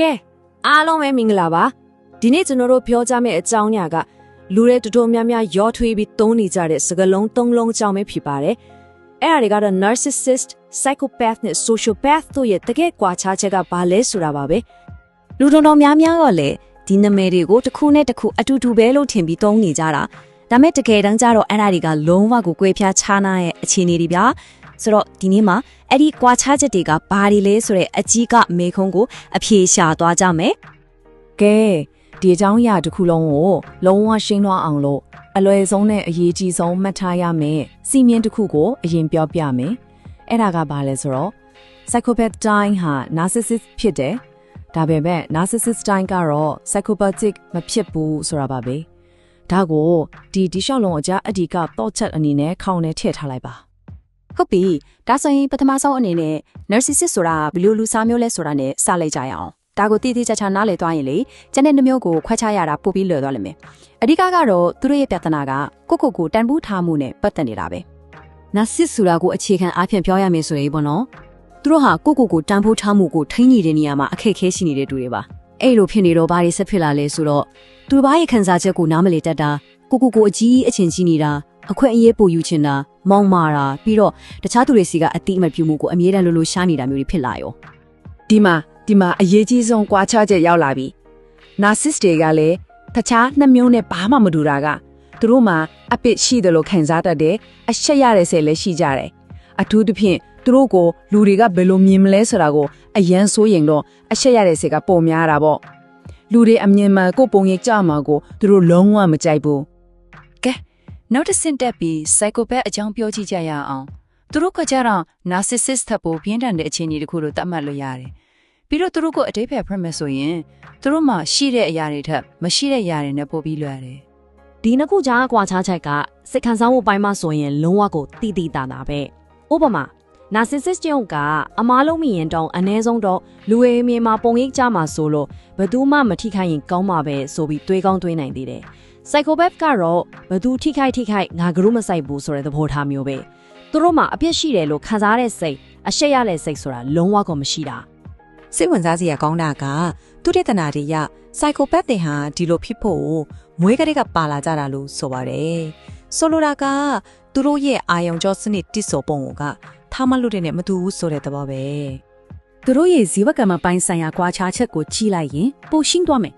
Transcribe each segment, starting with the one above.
ကဲအားလုံးပဲမင်္ဂလာပါဒီနေ့ကျွန်တော်တို့ပြောကြမယ့်အကြောင်းအရာကလူတွေတော်တော်များများရောထွေးပြီးသုံးနေကြတဲ့စကားလုံးသုံးလုံးအကြောင်းပဲဖြစ်ပါတယ်အဲ့ဒါတွေကတော့ narcissist psychopath နဲ့ sociopath တို့ရဲ့တကယ်ကွာခြားချက်ကဘာလဲဆိုတာပါပဲလူတော်တော်များများကလည်းဒီနာမည်တွေကိုတစ်ခုနဲ့တစ်ခုအတူတူပဲလို့ထင်ပြီးသုံးနေကြတာဒါမဲ့တကယ်တမ်းကျတော့အဲ့ဒါတွေကလုံးဝကိုကွဲပြားခြားနာရဲ့အခြေအနေတွေဗျာ ဆိုတော့ဒီနေ့မှာအဲ့ဒီကွာခြားချက်တွေကဘာတွေလဲဆိုတဲ့အကြီးကမေခုံးကိုအဖြေရှာသွားကြမယ်ကဲဒီအကြောင်းအရာတစ်ခုလုံးကိုလုံးဝရှင်းသွားအောင်လို့အလွယ်ဆုံးနဲ့အရေးကြီးဆုံးမှတ်ထားရမယ်စီမင်းတစ်ခုကိုအရင်ပြောပြမယ်အဲ့ဒါကဘာလဲဆိုတော့ psychopath တိုင်းဟာ narcissist ဖြစ်တယ်ဒါပေမဲ့ narcissist တိုင်းကတော့ psychopathic မဖြစ်ဘူးဆိုတာပါပဲဒါကိုဒီဒီလျှောက်လုံးအကြအဒီကတော့ချက်အနေနဲ့ခေါင်းနဲ့ထည့်ထားလိုက်ပါ ဟုတ်ပြီဒါဆိုရင်ပထမဆုံးအနေနဲ့ narcissist ဆိုတာဘယ်လိုလူစားမျိုးလဲဆိုတာနဲ့စလိုက်ကြရအောင်ဒါကိုတည်တည်ချာချာနားလည်သွားရင်လေကျန်တဲ့နှမျိုးကိုခွဲခြားရတာပိုပြီးလွယ်သွားလိမ့်မယ်အဓိကကတော့သူတို့ရဲ့ပြဿနာကကိုယ့်ကိုယ်ကိုတန်ဖိုးထားမှုနဲ့ပတ်သက်နေတာပဲနာစစ်ဆိုတာကိုအခြေခံအားဖြင့်ပြောရမယ်ဆိုရင်ပေါ့နော်သူတို့ဟာကိုယ့်ကိုယ်ကိုတန်ဖိုးထားမှုကိုထိန်းညှိတဲ့နေရာမှာအခက်အခဲရှိနေတဲ့တူတွေပါအဲ့လိုဖြစ်နေတော့ဘာတွေဆက်ဖြစ်လာလဲဆိုတော့သူတို့ဘာရဲ့ခံစားချက်ကိုနားမလည်တတ်တာကိုကိုကိုအကြီးအချင်းကြီးနေတာအခွင့်အရေးပိုယူချင်တာ မောင်းမာတာပြီးတော့တခြားသူတွေစီကအတိအမတ်ပြုမှုကိုအမြဲတမ်းလိုလိုရှားနေတာမျိုးတွေဖြစ်လာရောဒီမှာဒီမှာအရေးကြီးဆုံးကွာခြားချက်ရောက်လာပြီ narcissist တွေကလည်းတခြားနှစ်မျိုးနဲ့ဘာမှမတူတာကသူတို့မှာအပစ်ရှိတယ်လို့ခံစားတတ်တယ်အရှက်ရတဲ့ဆယ်လည်းရှိကြတယ်အထူးသဖြင့်သူတို့ကိုလူတွေကဘယ်လိုမြင်မလဲဆိုတာကိုအယံစိုးရင်တော့အရှက်ရတဲ့ဆယ်ကပုံများတာပေါ့လူတွေအမြင်မှကိုယ်ပုံရိပ်ကြမှာကိုသူတို့လုံးဝမကြိုက်ဘူး နောက်တစ်ဆင့်တက်ပြီး psychopath အကြောင်းပြောကြည့်ကြရအောင်သူတို့ကကြတော့ narcissist ထပ်ပိုပြင်းထန်တဲ့အခြေအနေတစ်ခုလို့သတ်မှတ်လို့ရတယ်ပြီးတော့သူတို့ကိုအတိတ်ဖက်ဖွင့်မယ်ဆိုရင်သူတို့မှာရှိတဲ့အရာတွေထက်မရှိတဲ့အရာတွေနဲ့ပိုပြီးလွယ်တယ်ဒီနှစ်ခုကြားကွာခြားချက်ကစိတ်ခံစားမှုပိုင်းမှာဆိုရင်လုံးဝကိုတိတိတာတာပဲဥပမာ narcissist ကျုံကအမားလုံးမိရင်တောင်အ ਨੇ ဆုံးတော့လူဝေမြေမှာပုံရိပ်ကြမှာဆိုလို့ဘယ်သူမှမထိခိုက်ရင်ကောင်းမှာပဲဆိုပြီးတွေးကောင်းတွေးနိုင်သေးတယ် psychopath ကတော့ဘယ်သူထိခိုက်ထိခိုက်ငါကရုမဆိုင်ဘူးဆိုတဲ့သဘောထားမျိုးပဲသူတို့မှာအပြစ်ရှိတယ်လို့ခံစားရတဲ့စိတ်အရှက်ရတဲ့စိတ်ဆိုတာလုံးဝကိုမရှိတာစိတ်ဝင်စားစရာကောင်းတာကသူတေသနာတွေရ psychopath တွေဟာဒီလိုဖြစ်ဖို့မွေးကလေးကပါလာကြတာလို့ဆိုပါတယ်ဆိုလိုတာကသူတို့ရဲ့အာယုံကြောစနစ်တိစောပုံကထားမလို့တဲ့နဲ့မတူဘူးဆိုတဲ့သဘောပဲသူတို့ရဲ့ဇီဝကမ္မပိုင်းဆိုင်ရာကွာခြားချက်ကိုကြည့်လိုက်ရင်ပိုရှင်းသွားမယ်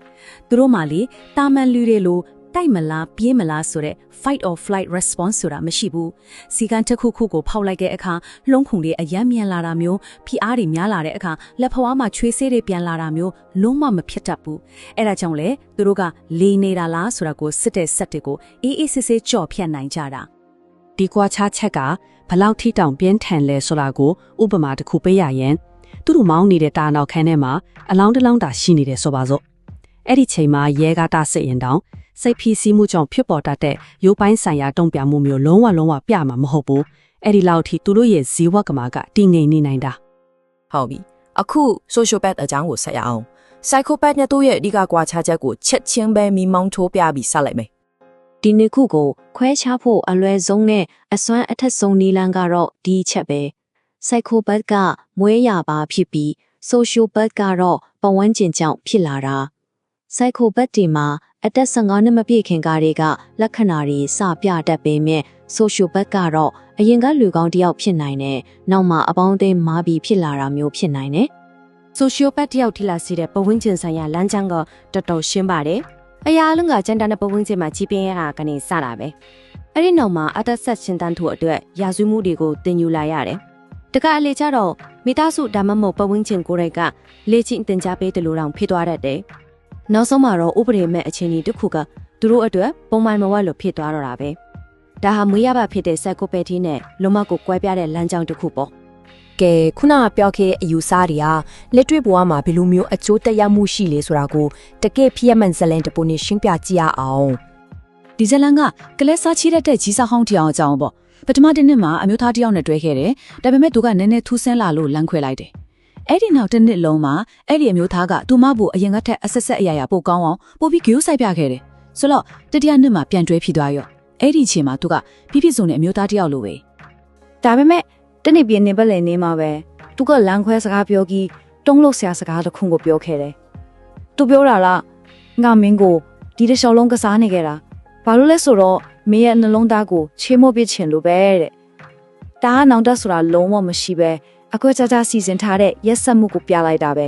သူတို့မှလေတာမန်လူတွေလို တိုက်မလားပြေးမလားဆိုတဲ့ fight or flight response ဆိုတာမရှိဘူးစီကန်တစ်ခုခုကိုဖောက်လိုက်တဲ့အခါလှုံးခုန်တွေအယမ်းမြန်လာတာမျိုးဖိအားတွေများလာတဲ့အခါလက်ဖွားမှာချွေးဆေးတွေပြန်လာတာမျိုးလုံးဝမဖြစ်တတ်ဘူးအဲ့ဒါကြောင့်လေသူတို့ကလေနေတာလားဆိုတာကိုစစ်တဲ့စက်တွေကိုအေးအေးဆေးဆေးကြော်ဖြတ်နိုင်ကြတာဒီကွာခြားချက်ကဘလောက်ထိတောင်ပြင်းထန်လဲဆိုတာကိုဥပမာတစ်ခုပေးရရင်သူတို့မောင်းနေတဲ့တာနောက်ခန်းထဲမှာအလောင်းတစ်လောင်းတာရှိနေတယ်ဆိုပါစို့အဲ့ဒီချိန်မှာရဲကားတာစစ်ရင်တောင် စိတ်ဖိစီးမှုကြောင့်ဖြစ်ပေါ်တတ်တဲ့ရိုးပိုင်းဆိုင်ရာတုံ့ပြန်မှုမျိုးလုံးဝလုံးဝပြမှာမဟုတ်ဘူးအဲ့ဒီလောက်ထိသူတို့ရဲ့ဇီဝကမာကတည်ငြိမ်နေနိုင်တာဟုတ်ပြီအခု sociopath အကြောင်းကိုဆက်ရအောင် psychopath နဲ့တို့ရဲ့အဓိကကွာခြားချက်ကိုချက်ချင်းပဲမိမောင်းထိုးပြပြီးဆက်လိုက်မယ်ဒီနှစ်ခုကိုခွဲခြားဖို့အလွယ်ဆုံးနဲ့အစွမ်းအထက်ဆုံးနည်းလမ်းကတော့ဒီချက်ပဲ psychopath ကမွေးရပါဖြစ်ပြီး sociopath ကတော့ပဝန်းကျင်ကြောင့်ဖြစ်လာတာ psychopath တွေမှာ အသက်15နှစ်မပြည့်ခင်ကတည်းကလက္ခဏာတွေစပြတတ်ပေမဲ့ sociopath ကတော့အရင်ကလူကောင်းတစ်ယောက်ဖြစ်နိုင်တယ်နောက်မှအပေါင်းအသင်းမာပြီးဖြစ်လာတာမျိုးဖြစ်နိုင်တယ် sociopath တယောက်ထိလာစေတဲ့ပဝန်းကျင်ဆိုင်ရာလမ်းကြောင်းကတော်တော်ရှင်းပါတယ်။အရာအလုံးကကျန်တန်တဲ့ပဝန်းကျင်မှာကြီးပြင်းရတာကနေစတာပဲ။အဲ့ဒီနောက်မှာအသက်ဆက်ရှင်တန်းထို့အတွက်ရာဇဝမှုတွေကိုတင်ယူလာရတယ်။တကအလေကျတော့မိသားစုဒါမှမဟုတ်ပဝန်းကျင်ကိုယ်တိုင်ကလေ့ကျင့်တင် जा ပေးတယ်လို့တောင်ဖြစ်သွားတတ်တယ်။ နောက်ဆုံးမှာတော့ဥပဒေမဲ့အခြေအနေတစ်ခုကသူတို့အတွက်ပုံမှန်မဝတ်လို့ဖြစ်သွားတော့တာပဲ။ဒါဟာမွေးရပါဖြစ်တဲ့ psychopath နဲ့လုံးဝကိုကွဲပြားတဲ့လမ်းကြောင်းတစ်ခုပေါ့။ကဲခုနကပြောခဲ့တဲ့အယူဆတွေကလက်တွေ့ဘဝမှာဘယ်လိုမျိုးအကျိုးတက်ရောက်မှုရှိလဲဆိုတာကိုတကယ်ဖြစ်ရမှန်ဇလန်တပူနဲ့ရှင်းပြကြည့်ရအောင်ဒီဇလန်ကကလဲစားချီတဲ့ကြီးစားဟောင်းတရားအကြောင်းပေါ့ပထမတစ်နှစ်မှာအမျိုးသားတစ်ယောက်နဲ့တွဲခဲ့တယ်ဒါပေမဲ့သူကနည်းနည်းထူးဆန်းလာလို့လမ်းခွဲလိုက်တယ် အဲ့ဒီနောက်တစ်နှစ်လုံးမှာအဲ့ဒီအမျိုးသားကသူမဘူးအရင်ကထက်အဆက်ဆက်အရာရာပိုကောင်းအောင်ပိုပြီးဂိုးဆိုင်ပြခဲ့တယ်ဆိုတော့တတိယနှစ်မှာပြန်တွဲဖြစ်သွားရောအဲ့ဒီအချိန်မှာသူကပြည့်ပြည့်စုံတဲ့အမျိုးသားတစ်ယောက်လိုပဲဒါပေမဲ့တနေ့ပြင်းနေပလဲနေမှာပဲသူကလမ်းခွဲစကားပြောပြီးတုံးလို့ဆရာစကားတစ်ခုကိုပြောခဲ့တယ်သူပြောတာလားငါမင်းကိုဒီတစ်လျှောက်လုံးကစားနေခဲ့တာဘာလို့လဲဆိုတော့မင်းရဲ့နှလုံးသားကိုချေမို့ပစ်ချင်လို့ပဲတဲ့ဒါကနောင်တဆိုတာလုံးဝမရှိပဲ အကွက်ကြကြစီစဉ်ထားတဲ့ရက်ဆက်မှုကိုပြလိုက်တာပဲ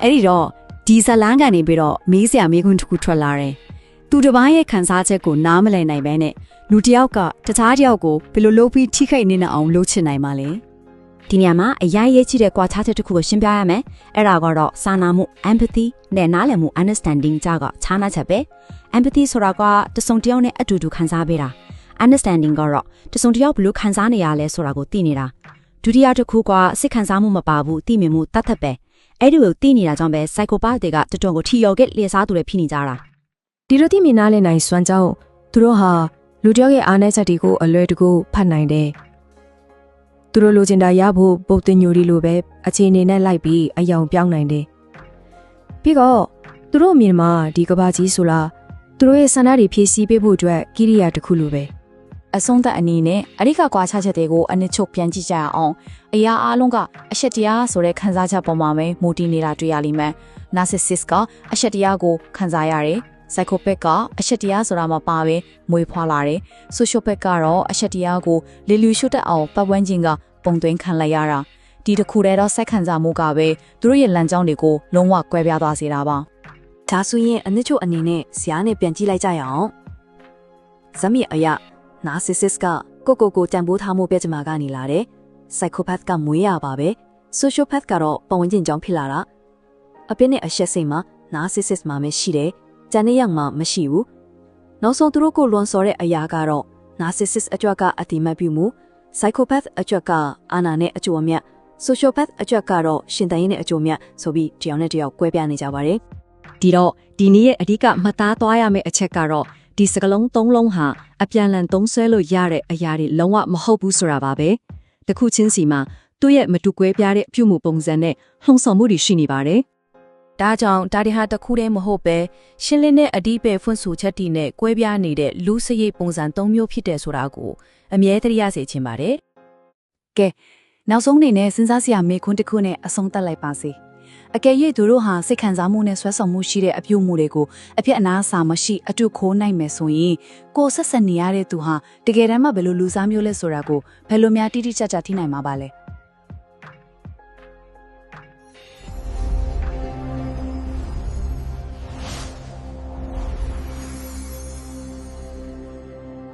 အဲ့ဒီတော့ဒီဇလန်းကနေပြီးတော့မေးစရာမေးခွန်းတစ်ခုထွက်လာတယ်။သူတစ်ပိုင်းရဲ့ခံစားချက်ကိုနားမလည်နိုင်ဘဲနဲ့လူတစ်ယောက်ကတခြားတစ်ယောက်ကိုဘယ်လိုလုပ်ပြီးထိခိုက်နေနိုင်အောင်လုပ်ချင်နိုင်မှာလဲဒီနေရာမှာအရေးရေးချတဲ့ကွာခြားချက်တစ်ခုကိုရှင်းပြရမယ်။အဲ့ဒါကတော့စာနာမှု empathy နဲ့နားလည်မှု understanding ကြကခြားနာချက်ပဲ empathy ဆိုတာကတစုံတစ်ယောက်နဲ့အတူတူခံစားပေးတာ understanding ကတော့တစုံတစ်ယောက်ဘယ်လိုခံစားနေရလဲဆိုတာကိုသိနေတာ ဒုတိယတစ်ခုကစိတ်ခံစားမှုမပါဘူးသိမြင်မှုတတ်သက်ပဲအဲ့ဒီကိုသိနေတာကြောင့်ပဲ psychopath တွေကတော်တော်ကိုထီယော်ကလျှက်စားသူတွေဖြစ်နေကြတာဒီလိုတိမြင်နားလည်နိုင်စွမ်းကြောင့်သူတို့ဟာလူတစ်ယောက်ရဲ့အားနည်းချက်တွေကိုအလွယ်တကူဖတ်နိုင်တယ်။သူတို့လိုချင်တာရဖို့ပုတ်တင်ညိုဒီလိုပဲအခြေအနေနဲ့လိုက်ပြီးအယောင်ပြောင်းနိုင်တယ်။ပြီးတော့သူတို့အမြင်မှာဒီကဘာကြီးဆိုလားသူတို့ရဲ့ဆန္ဒတွေဖြည့်ဆည်းပေးဖို့အတွက်ကိရိယာတစ်ခုလိုပဲ အဆုံးသက်အနေနဲ့အရိကကွာခြားချက်တွေကိုအနှစ်ချုပ်ပြန်ကြည့်ကြရအောင်အရာအလုံးကအရှက်တရားဆိုတဲ့ခံစားချက်ပေါ်မှာပဲမူတည်နေတာတွေ့ရလိမ့်မယ် narcissist ကအရှက်တရားကိုခံစားရတယ် psychopath ကအရှက်တရားဆိုတာမပါပဲမွေးဖွားလာတယ် sociopath ကတော့အရှက်တရားကိုလေလူရှုတတ်အောင်ပတ်ဝန်းကျင်ကပုံသွင်းခံလိုက်ရတာဒီတစ်ခုတည်းတော့စက်ခံစားမှုကပဲသူတို့ရဲ့လမ်းကြောင်းတွေကိုလုံးဝကွဲပြားသွားစေတာပါဒါဆိုရင်အနစ်ချို့အနေနဲ့ဇာတ်နဲ့ပြန်ကြည့်လိုက်ကြရအောင်ဇမီအယ နာဆစ်စစ်ကကိုကိုကိုတန်ဖိုးထားမှုပြကြမှာကနေလာတယ်စိုက်ကိုပတ်ကမွေးရပါပဲဆိုရှယ်ပတ်ကတော့ပတ်ဝန်းကျင်ကြောင့်ဖြစ်လာတာအပြစ်နဲ့အရှက်စိတ်မှာနာဆစ်စစ်မှာမရှိတယ်ကျန်တဲ့យ៉ាងမှာမရှိဘူးနောက်ဆုံးသူတို့ကိုလွန်စော်တဲ့အရာကတော့နာဆစ်စစ်အကြွက်ကအတိမတ်ပြုမှုစိုက်ကိုပတ်အကြွက်ကအာနာနဲ့အကျိုးအမြတ်ဆိုရှယ်ပတ်အကြွက်ကတော့ရှင်တန်ရင်နဲ့အကျိုးအမြတ်ဆိုပြီးတယောက်နဲ့တယောက်ကွဲပြားနေကြပါတယ်ဒီတော့ဒီနေ့ရဲ့အဓိကမှတ်သားသွားရမယ့်အချက်ကတော့ ဒီစကလုံးသုံးလုံးဟာအပြန်လန်သုံးဆွဲလို့ရတဲ့အရာတွေလုံးဝမဟုတ်ဘူးဆိုတာပါပဲတစ်ခုချင်းစီမှာသူ့ရဲ့မတူကွဲပြားတဲ့အပြုမှုပုံစံနဲ့လှုံ့ဆော်မှုတွေရှိနေပါတယ်ဒါကြောင့်ဒါတွေဟာတစ်ခုတည်းမဟုတ်ပဲရှင်းလင်းတဲ့အဓိပ္ပာယ်ဖွင့်ဆိုချက်တည်နဲ့ကွဲပြားနေတဲ့လူစရိတ်ပုံစံ၃မျိုးဖြစ်တယ်ဆိုတာကိုအမြဲတရရစေချင်ပါတယ်နောက်ဆုံးအနေနဲ့စဉ်းစားစရာမေးခွန်းတစ်ခုနဲ့အဆုံးသတ်လိုက်ပါစေ အကယ်၍သူတို့ဟာစိတ်ခံစားမှုနဲ့ဆွဲဆောင်မှုရှိတဲ့အပြုအမူတွေကိုအပြစ်အနာစာမရှိအတူခိုးနိုင်မယ်ဆိုရင်ကိုယ်ဆက်ဆက်နေရတဲ့သူဟာတကယ်တမ်းမှဘယ်လိုလူစားမျိုးလဲဆိုတာကိုဘယ်လိုများတိတိကျကျသိနိုင်မှာပါလဲ